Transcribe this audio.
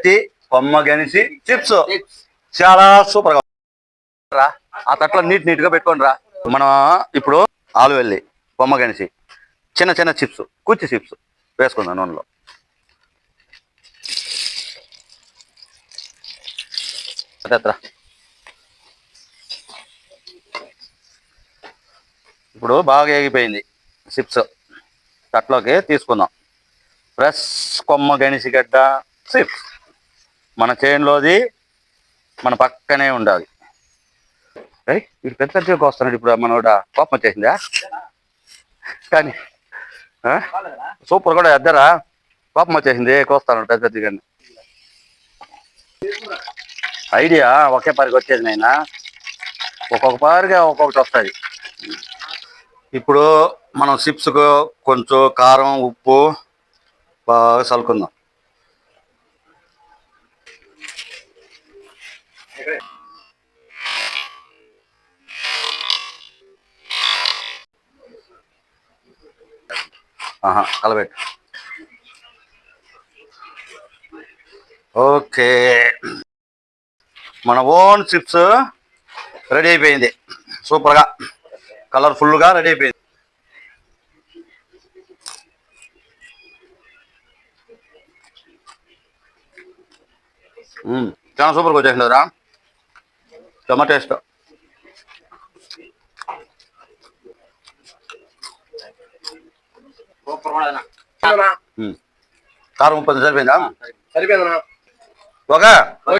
పెసరత్తి కొమ్మ గనిసి chips. చాలా సూపర్గా రా ఆ తట్లో నీట్ నీట్గా పెట్టుకోండి రా. మనం ఇప్పుడు ఆలు వెళ్ళి బొమ్మ గనిసి చిన్న చిన్న చిప్స్ కుచ్చి చిప్స్ వేసుకుందాం నూనెలో. అదేత్రా ఇప్పుడు బాగా ఏగిపోయింది చిప్స్. తట్లోకి తీసుకుందాం. ఫ్రెష్ కొమ్మ గనిసిగడ్డ చిప్స్. మన చేనులోది మన పక్కనే ఉండాలి. ఏయ్, వీడు పెద్ద పెద్దగా వస్తున్నాడు ఇప్పుడు మనోడ కోపం వచ్చేసిందా? కానీ సూపర్ కూడా ఎద్దరా? కోపం వచ్చేసింది కోస్తాను పెద్ద పెద్దగా ఐడియా ఒకే పారికి వచ్చేది నాయన. ఒక్కొక్క పారిగా ఒక్కొక్కటి వస్తుంది ఇప్పుడు మనం చిప్స్కు కొంచెం కారం ఉప్పు బాగా చల్లుకుందాం. కలబెట్టు. ఓకే. మన ఓన్ చిప్స్ రెడీ అయిపోయింది. సూపర్గా. కలర్ఫుల్గా రెడీ అయిపోయింది. చాలా సూపర్గా వచ్చేసింది రా టమా టేస్ట్ మ్మ్. కారం ముప్పది సరిపోయిందా? సరిపోయిందన్నా. ఒక.